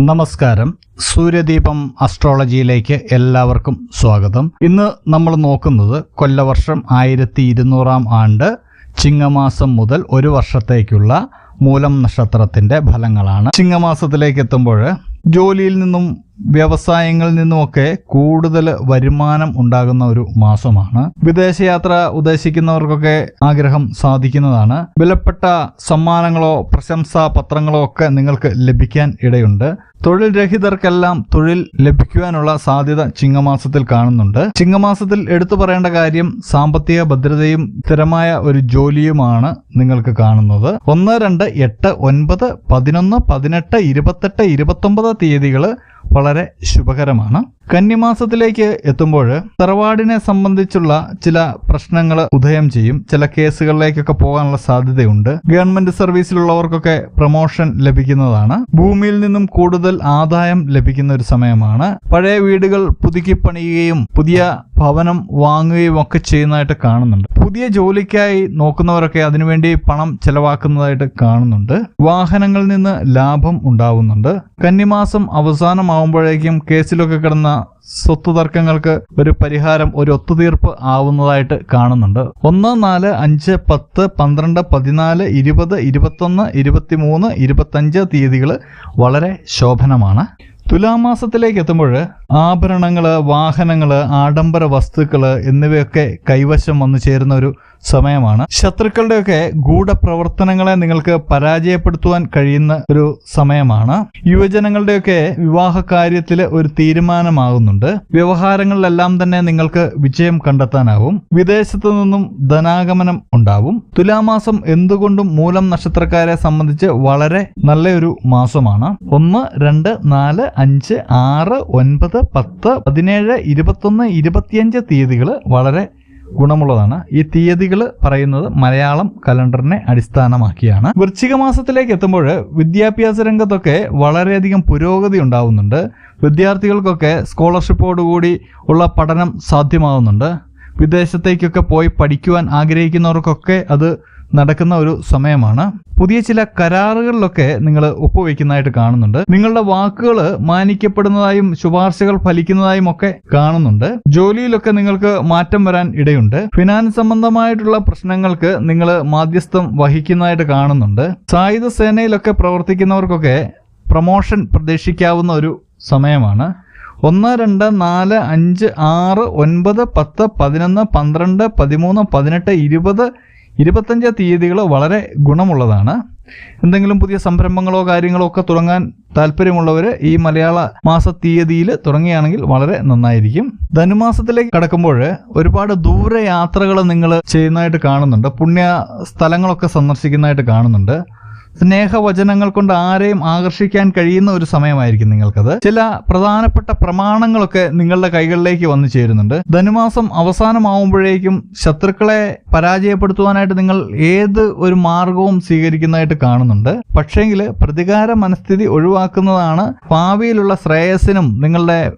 നമസ്കാരം. സൂര്യദീപം അസ്ട്രോളജിയിലേക്ക് എല്ലാവർക്കും സ്വാഗതം. ഇന്ന് നമ്മൾ നോക്കുന്നത് കൊല്ലവർഷം ആയിരത്തി ഇരുന്നൂറാം ആണ്ട് ചിങ്ങമാസം മുതൽ ഒരു വർഷത്തേക്കുള്ള മൂലം നക്ഷത്രത്തിന്റെ ഫലങ്ങളാണ്. ചിങ്ങമാസത്തിലേക്ക് എത്തുമ്പോൾ ജോലിയിൽ നിന്നും വ്യവസായങ്ങളിൽ നിന്നുമൊക്കെ കൂടുതൽ വരുമാനം ഉണ്ടാകുന്ന ഒരു മാസമാണ്. വിദേശയാത്ര ഉദ്ദേശിക്കുന്നവർക്കൊക്കെ ആഗ്രഹം സാധിക്കുന്നതാണ്. വിലപ്പെട്ട സമ്മാനങ്ങളോ പ്രശംസാ പത്രങ്ങളോ ഒക്കെ നിങ്ങൾക്ക് ലഭിക്കാൻ ഇടയുണ്ട്. തൊഴിൽ രഹിതർക്കെല്ലാം തൊഴിൽ ലഭിക്കുവാനുള്ള സാധ്യത ചിങ്ങമാസത്തിൽ കാണുന്നുണ്ട്. ചിങ്ങമാസത്തിൽ എടുത്തു പറയേണ്ട കാര്യം സാമ്പത്തിക ഭദ്രതയും സ്ഥിരമായ ഒരു ജോലിയുമാണ് നിങ്ങൾക്ക് കാണുന്നത്. ഒന്ന് രണ്ട് എട്ട് ഒൻപത് പതിനൊന്ന് പതിനെട്ട് ഇരുപത്തെട്ട് ഇരുപത്തൊമ്പത് തീയതികൾ വളരെ ശുഭകരമാണ്. കന്നിമാസത്തിലേക്ക് എത്തുമ്പോൾ തറവാടിനെ സംബന്ധിച്ചുള്ള ചില പ്രശ്നങ്ങൾ ഉദയം ചെയ്യും. ചില കേസുകളിലേക്കൊക്കെ പോകാനുള്ള സാധ്യതയുണ്ട്. ഗവൺമെന്റ് സർവീസിലുള്ളവർക്കൊക്കെ പ്രൊമോഷൻ ലഭിക്കുന്നതാണ്. ഭൂമിയിൽ നിന്നും കൂടുതൽ ആദായം ലഭിക്കുന്ന ഒരു സമയമാണ്. പഴയ വീടുകൾ പുതുക്കി പണിയുകയും പുതിയ ഭവനം വാങ്ങുകയും ഒക്കെ ചെയ്യുന്നതായിട്ട് കാണുന്നുണ്ട്. പുതിയ ജോലിക്കായി നോക്കുന്നവരൊക്കെ അതിനുവേണ്ടി പണം ചെലവാക്കുന്നതായിട്ട് കാണുന്നുണ്ട്. വാഹനങ്ങളിൽ നിന്ന് ലാഭം ഉണ്ടാവുന്നുണ്ട്. കന്നിമാസം അവസാനമാവുമ്പോഴേക്കും കേസിലൊക്കെ കിടന്ന സ്വത്ത് തർക്കങ്ങൾക്ക് ഒരു പരിഹാരം ഒരു ഒത്തുതീർപ്പ് ആവുന്നതായിട്ട് കാണുന്നുണ്ട്. ഒന്ന് നാല് അഞ്ച് പത്ത് പന്ത്രണ്ട് പതിനാല് ഇരുപത് ഇരുപത്തൊന്ന് ഇരുപത്തിമൂന്ന് ഇരുപത്തഞ്ച് തീയതികൾ വളരെ ശോഭനമാണ്. തുലാമാസത്തിലേക്ക് എത്തുമ്പോൾ ആഭരണങ്ങൾ വാഹനങ്ങൾ ആഡംബര വസ്തുക്കൾ എന്നിവയൊക്കെ കൈവശം വന്നു ചേരുന്ന ഒരു സമയമാണ്. ശത്രുക്കളുടെയൊക്കെ ഗൂഢപ്രവർത്തനങ്ങളെ നിങ്ങൾക്ക് പരാജയപ്പെടുത്തുവാൻ കഴിയുന്ന ഒരു സമയമാണ്. യുവജനങ്ങളുടെയൊക്കെ വിവാഹ കാര്യത്തിൽ ഒരു തീരുമാനമാകുന്നുണ്ട്. വ്യവഹാരങ്ങളിലെല്ലാം തന്നെ നിങ്ങൾക്ക് വിജയം കണ്ടെത്താനാവും. വിദേശത്തു നിന്നും ധനാഗമനം ഉണ്ടാവും. തുലാമാസം എന്തുകൊണ്ടും മൂലം നക്ഷത്രക്കാരെ സംബന്ധിച്ച് വളരെ നല്ലൊരു മാസമാണ്. ഒന്ന് രണ്ട് നാല് അഞ്ച് ആറ് ഒൻപത് പത്ത് പതിനേഴ് ഇരുപത്തൊന്ന് ഇരുപത്തിയഞ്ച് തീയതികൾ വളരെ ഗുണമുള്ളതാണ്. ഈ തീയതികൾ പറയുന്നത് മലയാളം കലണ്ടറിനെ അടിസ്ഥാനമാക്കിയാണ്. വൃശ്ചിക മാസത്തിലേക്ക് എത്തുമ്പോൾ വിദ്യാഭ്യാസ രംഗത്തൊക്കെ വളരെയധികം പുരോഗതി ഉണ്ടാവുന്നുണ്ട്. വിദ്യാർത്ഥികൾക്കൊക്കെ സ്കോളർഷിപ്പോടുകൂടി ഉള്ള പഠനം സാധ്യമാവുന്നുണ്ട്. വിദേശത്തേക്കൊക്കെ പോയി പഠിക്കുവാൻ ആഗ്രഹിക്കുന്നവർക്കൊക്കെ അത് നടക്കുന്ന ഒരു സമയമാണ്. പുതിയ ചില കരാറുകളിലൊക്കെ നിങ്ങൾ ഒപ്പുവെക്കുന്നതായിട്ട് കാണുന്നുണ്ട്. നിങ്ങളുടെ വാക്കുകൾ മാനിക്കപ്പെടുന്നതായും ശുപാർശകൾ ഫലിക്കുന്നതായും ഒക്കെ കാണുന്നുണ്ട്. ജോലിയിലൊക്കെ നിങ്ങൾക്ക് മാറ്റം വരാൻ ഇടയുണ്ട്. ഫിനാൻസ് സംബന്ധമായിട്ടുള്ള പ്രശ്നങ്ങൾക്ക് നിങ്ങൾ മാധ്യസ്ഥം വഹിക്കുന്നതായിട്ട് കാണുന്നുണ്ട്. സായുധ സേനയിലൊക്കെ പ്രവർത്തിക്കുന്നവർക്കൊക്കെ പ്രൊമോഷൻ പ്രതീക്ഷിക്കാവുന്ന ഒരു സമയമാണ്. ഒന്ന് രണ്ട് നാല് അഞ്ച് ആറ് ഒൻപത് പത്ത് പതിനൊന്ന് പന്ത്രണ്ട് പതിമൂന്ന് പതിനെട്ട് ഇരുപത് ഇരുപത്തഞ്ച് തീയതികൾ വളരെ ഗുണമുള്ളതാണ്. എന്തെങ്കിലും പുതിയ സംരംഭങ്ങളോ കാര്യങ്ങളോ ഒക്കെ തുടങ്ങാൻ താല്പര്യമുള്ളവർ ഈ മലയാള മാസ തീയതിയിൽ തുടങ്ങുകയാണെങ്കിൽ വളരെ നന്നായിരിക്കും. ധനുമാസത്തിലേക്ക് കടക്കുമ്പോൾ ഒരുപാട് ദൂരയാത്രകൾ നിങ്ങൾ ചെയ്യുന്നതായിട്ട് കാണുന്നുണ്ട്. പുണ്യ സ്ഥലങ്ങളൊക്കെ സന്ദർശിക്കുന്നതായിട്ട് കാണുന്നുണ്ട്. സ്നേഹവചനങ്ങൾ കൊണ്ട് ആരെയും ആകർഷിക്കാൻ കഴിയുന്ന ഒരു സമയമായിരിക്കും നിങ്ങൾക്കത്. ചില പ്രധാനപ്പെട്ട പ്രമാണങ്ങളൊക്കെ നിങ്ങളുടെ കൈകളിലേക്ക് വന്നു ചേരുന്നുണ്ട്. ധനുമാസം അവസാനമാവുമ്പോഴേക്കും ശത്രുക്കളെ പരാജയപ്പെടുത്തുവാനായിട്ട് നിങ്ങൾ ഏത് ഒരു മാർഗവും സ്വീകരിക്കുന്നതായിട്ട് കാണുന്നുണ്ട്. പക്ഷേങ്കിൽ പ്രതികാര മനസ്ഥിതി ഒഴിവാക്കുന്നതാണ് ഭാവിയിലുള്ള ശ്രേയസിനും നിങ്ങളുടെ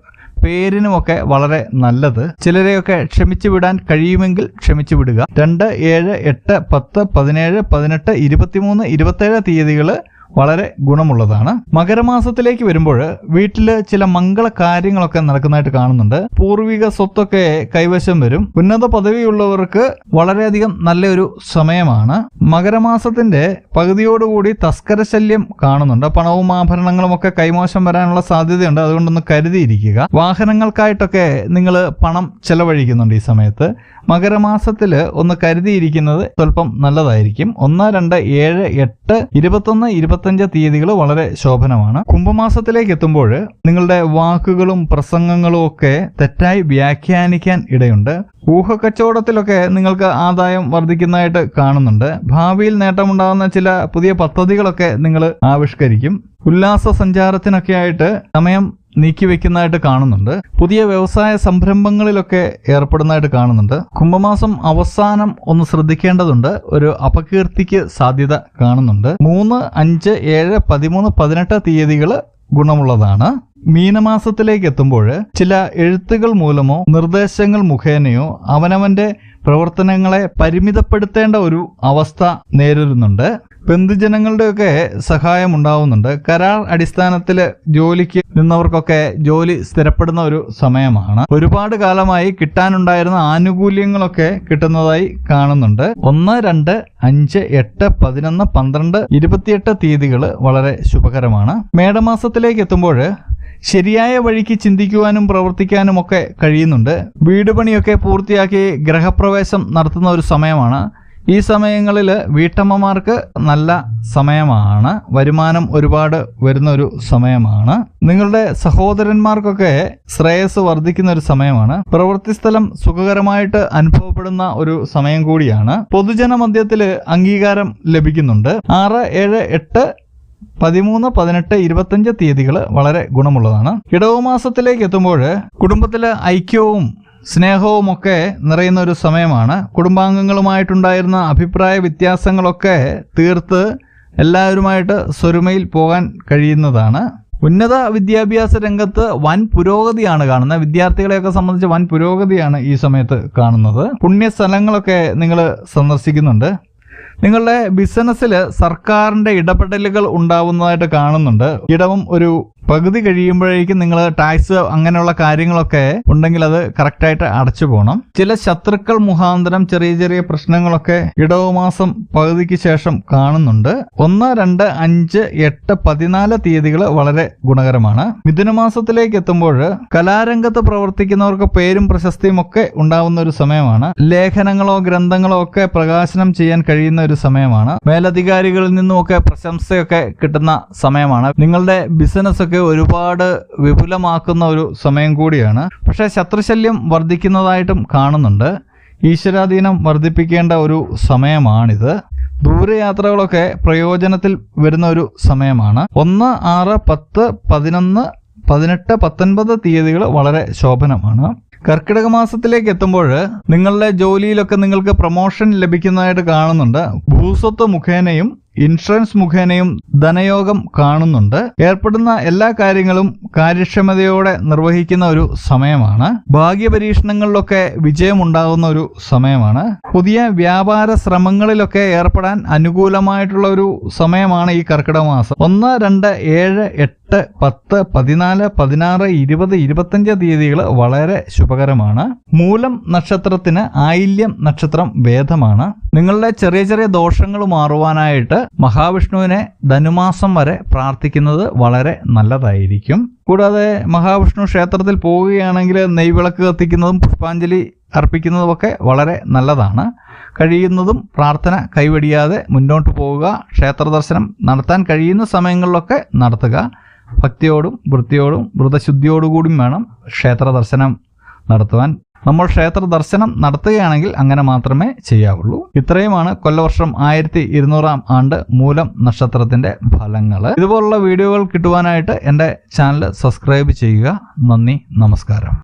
പേരിനുമൊക്കെ വളരെ നല്ലത്. ചിലരെയൊക്കെ ക്ഷമിച്ചു വിടാൻ കഴിയുമെങ്കിൽ ക്ഷമിച്ചു വിടുക. രണ്ട് ഏഴ് എട്ട് പത്ത് പതിനേഴ് പതിനെട്ട് ഇരുപത്തിമൂന്ന് ഇരുപത്തേഴ് തീയതികൾ വളരെ ഗുണമുള്ളതാണ്. മകരമാസത്തിലേക്ക് വരുമ്പോൾ വീട്ടിൽ ചില മംഗള കാര്യങ്ങളൊക്കെ നടക്കുന്നതായിട്ട് കാണുന്നുണ്ട്. പൂർവിക സ്വത്തൊക്കെ കൈവശം വരും. ഉന്നത പദവിയുള്ളവർക്ക് വളരെയധികം നല്ലൊരു സമയമാണ്. മകരമാസത്തിന്റെ പകുതിയോടുകൂടി തസ്കരശല്യം കാണുന്നുണ്ട്. പണവും ആഭരണങ്ങളും ഒക്കെ കൈമോശം വരാനുള്ള സാധ്യതയുണ്ട്. അതുകൊണ്ടൊന്ന് കരുതിയിരിക്കുക. വാഹനങ്ങൾക്കായിട്ടൊക്കെ നിങ്ങൾ പണം ചെലവഴിക്കുന്നുണ്ട് ഈ സമയത്ത്. മകരമാസത്തിൽ ഒന്ന് കരുതിയിരിക്കുന്നത് സ്വല്പം നല്ലതായിരിക്കും. ഒന്ന് രണ്ട് ഏഴ് എട്ട് ഇരുപത്തൊന്ന് ഇരുപത്തഞ്ച് തീയതികൾ വളരെ ശോഭനമാണ്. കുംഭമാസത്തിലേക്ക് എത്തുമ്പോൾ നിങ്ങളുടെ വാക്കുകളും പ്രസംഗങ്ങളും ഒക്കെ തെറ്റായി വ്യാഖ്യാനിക്കാൻ ഇടയുണ്ട്. ഊഹക്കച്ചവടത്തിലൊക്കെ നിങ്ങൾക്ക് ആദായം വർദ്ധിക്കുന്നതായിട്ട് കാണുന്നുണ്ട്. ഭാവിയിൽ നേട്ടമുണ്ടാകുന്ന ചില പുതിയ പദ്ധതികളൊക്കെ നിങ്ങൾ ആവിഷ്കരിക്കും. ഉല്ലാസ സഞ്ചാരത്തിനൊക്കെ ആയിട്ട് സമയം നീക്കി വെക്കുന്നതായിട്ട് കാണുന്നുണ്ട്. പുതിയ വ്യവസായ സംരംഭങ്ങളിലൊക്കെ ഏർപ്പെടുന്നതായിട്ട് കാണുന്നുണ്ട്. കുംഭമാസം അവസാനം ഒന്ന് ശ്രദ്ധിക്കേണ്ടതുണ്ട്. ഒരു അപകീർത്തിക്ക് സാധ്യത കാണുന്നുണ്ട്. മൂന്ന് അഞ്ച് ഏഴ് പതിമൂന്ന് പതിനെട്ട് തീയതികൾ ഗുണമുള്ളതാണ്. മീനമാസത്തിലേക്ക് എത്തുമ്പോൾ ചില എഴുത്തുകൾ മൂലമോ നിർദ്ദേശങ്ങൾ മുഖേനയോ അവനവന്റെ പ്രവർത്തനങ്ങളെ പരിമിതപ്പെടുത്തേണ്ട ഒരു അവസ്ഥ നേരിടുന്നുണ്ട്. ബന്ധുജനങ്ങളുടെയൊക്കെ സഹായം ഉണ്ടാവുന്നുണ്ട് കരാർ അടിസ്ഥാനത്തിൽ ജോലിക്ക് നിന്നവർക്കൊക്കെ ജോലി സ്ഥിരപ്പെടുന്ന ഒരു സമയമാണ്. ഒരുപാട് കാലമായി കിട്ടാനുണ്ടായിരുന്ന ആനുകൂല്യങ്ങളൊക്കെ കിട്ടുന്നതായി കാണുന്നുണ്ട്. ഒന്ന് രണ്ട് അഞ്ച് എട്ട് പതിനൊന്ന് പന്ത്രണ്ട് ഇരുപത്തിയെട്ട് തീയതികൾ വളരെ ശുഭകരമാണ്. മേടമാസത്തിലേക്ക് എത്തുമ്പോൾ ശരിയായ വഴിക്ക് ചിന്തിക്കുവാനും പ്രവർത്തിക്കാനും ഒക്കെ കഴിയുന്നുണ്ട്. വീട് പണിയൊക്കെ പൂർത്തിയാക്കി ഗ്രഹപ്രവേശം നടത്തുന്ന ഒരു സമയമാണ്. ഈ സമയങ്ങളിൽ വീട്ടമ്മമാർക്ക് നല്ല സമയമാണ്. വരുമാനം ഒരുപാട് വരുന്നൊരു സമയമാണ്. നിങ്ങളുടെ സഹോദരന്മാർക്കൊക്കെ ശ്രേയസ് വർദ്ധിക്കുന്ന ഒരു സമയമാണ്. പ്രവൃത്തി സ്ഥലം സുഖകരമായിട്ട് അനുഭവപ്പെടുന്ന ഒരു സമയം കൂടിയാണ്. പൊതുജന മധ്യത്തിൽ അംഗീകാരം ലഭിക്കുന്നുണ്ട്. ആറ് ഏഴ് എട്ട് പതിമൂന്ന് പതിനെട്ട് ഇരുപത്തഞ്ച് തീയതികൾ വളരെ ഗുണമുള്ളതാണ്. ഇടവമാസത്തിലേക്ക് എത്തുമ്പോൾ കുടുംബത്തിലെ ഐക്യവും സ്നേഹവും ഒക്കെ നിറയുന്ന ഒരു സമയമാണ്. കുടുംബാംഗങ്ങളുമായിട്ടുണ്ടായിരുന്ന അഭിപ്രായ വ്യത്യാസങ്ങളൊക്കെ തീർത്ത് എല്ലാവരുമായിട്ട് സ്വരുമയിൽ പോകാൻ കഴിയുന്നതാണ്. ഉന്നത വിദ്യാഭ്യാസ രംഗത്ത് വൻ പുരോഗതിയാണ് കാണുന്നത്. വിദ്യാർത്ഥികളെയൊക്കെ സംബന്ധിച്ച് വൻ പുരോഗതിയാണ് ഈ സമയത്ത് കാണുന്നത്. പുണ്യ സ്ഥലങ്ങളൊക്കെ നിങ്ങൾ സന്ദർശിക്കുന്നുണ്ട്. നിങ്ങളുടെ ബിസിനസ്സിൽ സർക്കാരിന്റെ ഇടപെടലുകൾ ഉണ്ടാവുന്നതായിട്ട് കാണുന്നുണ്ട്. ഇടവും ഒരു പകുതി കഴിയുമ്പോഴേക്കും നിങ്ങൾ ടാക്സ് അങ്ങനെയുള്ള കാര്യങ്ങളൊക്കെ ഉണ്ടെങ്കിൽ അത് കറക്റ്റായിട്ട് അടച്ചു പോകണം ചില ശത്രുക്കൾ മുഖാന്തരം ചെറിയ ചെറിയ പ്രശ്നങ്ങളൊക്കെ ഇടവമാസം പകുതിക്ക് ശേഷം കാണുന്നുണ്ട്. ഒന്ന് രണ്ട് അഞ്ച് എട്ട് പതിനാല് തീയതികൾ വളരെ ഗുണകരമാണ്. മിഥുനമാസത്തിലേക്ക് എത്തുമ്പോൾ കലാരംഗത്ത് പ്രവർത്തിക്കുന്നവർക്ക് പേരും പ്രശസ്തിയും ഒക്കെ ഉണ്ടാവുന്ന ഒരു സമയമാണ്. ലേഖനങ്ങളോ ഗ്രന്ഥങ്ങളോ ഒക്കെ പ്രകാശനം ചെയ്യാൻ കഴിയുന്ന ഒരു സമയമാണ്. മേലധികാരികളിൽ നിന്നുമൊക്കെ പ്രശംസയൊക്കെ കിട്ടുന്ന സമയമാണ്. നിങ്ങളുടെ ബിസിനസ് ഒക്കെ ഒരുപാട് വിപുലമാക്കുന്ന ഒരു സമയം കൂടിയാണ്. പക്ഷേ ശത്രുശല്യം വർദ്ധിക്കുന്നതായിട്ടും കാണുന്നുണ്ട്. ഈശ്വരാധീനം വർദ്ധിപ്പിക്കേണ്ട ഒരു സമയമാണിത്. ദൂരയാത്രകളൊക്കെ പ്രയോജനത്തിൽ വരുന്ന ഒരു സമയമാണ്. ഒന്ന് ആറ് പത്ത് പതിനൊന്ന് പതിനെട്ട് പത്തൊൻപത് തീയതികൾ വളരെ ശോഭനമാണ്. കർക്കിടക മാസത്തിലേക്ക് എത്തുമ്പോൾ നിങ്ങളുടെ ജോലിയിലൊക്കെ നിങ്ങൾക്ക് പ്രൊമോഷൻ ലഭിക്കുന്നതായിട്ട് കാണുന്നുണ്ട്. ഭൂസ്വത്ത് മുഖേനയും ഇൻഷുറൻസ് മുഖേനയും ധനയോഗം കാണുന്നുണ്ട്. ഏർപ്പെടുന്ന എല്ലാ കാര്യങ്ങളും കാര്യക്ഷമതയോടെ നിർവഹിക്കുന്ന ഒരു സമയമാണ്. ഭാഗ്യപരീക്ഷണങ്ങളിലൊക്കെ വിജയമുണ്ടാകുന്ന ഒരു സമയമാണ്. പുതിയ വ്യാപാര ശ്രമങ്ങളിലൊക്കെ ഏർപ്പെടാൻ അനുകൂലമായിട്ടുള്ള ഒരു സമയമാണ് ഈ കർക്കിടക മാസം ഒന്ന് രണ്ട് ഏഴ് എട്ട് പത്ത് പതിനാല് പതിനാറ് ഇരുപത് ഇരുപത്തഞ്ച് തീയതികൾ വളരെ ശുഭകരമാണ്. മൂലം നക്ഷത്രത്തിന് ആയില്യം നക്ഷത്രം വേദമാണ്. നിങ്ങളുടെ ചെറിയ ചെറിയ ദോഷങ്ങൾ മാറുവാനായിട്ട് മഹാവിഷ്ണുവിനെ ധനുമാസം വരെ പ്രാർത്ഥിക്കുന്നത് വളരെ നല്ലതായിരിക്കും. കൂടാതെ മഹാവിഷ്ണു ക്ഷേത്രത്തിൽ പോവുകയാണെങ്കിൽ നെയ്വിളക്ക് കത്തിക്കുന്നതും പുഷ്പാഞ്ജലി അർപ്പിക്കുന്നതുമൊക്കെ വളരെ നല്ലതാണ്. കഴിയുന്നതും പ്രാർത്ഥന കൈവടിയാതെ മുന്നോട്ട് പോവുക ക്ഷേത്ര ദർശനം നടത്താൻ കഴിയുന്ന സമയങ്ങളിലൊക്കെ നടത്തുക. ഭക്തിയോടും വൃത്തിയോടും വ്രതശുദ്ധിയോടുകൂടിയും വേണം ക്ഷേത്ര ദർശനം നടത്തുവാൻ. നമ്മൾ ക്ഷേത്ര ദർശനം നടത്തുകയാണെങ്കിൽ അങ്ങനെ മാത്രമേ ചെയ്യാവുള്ളൂ. ഇത്രയുമാണ് കൊല്ലവർഷം ആയിരത്തി ഇരുന്നൂറാം ആണ്ട് മൂലം നക്ഷത്രത്തിന്റെ ഫലങ്ങൾ ഇതുപോലുള്ള വീഡിയോകൾ കിട്ടുവാനായിട്ട് എന്റെ ചാനൽ സബ്സ്ക്രൈബ് ചെയ്യുക. നന്ദി നമസ്കാരം.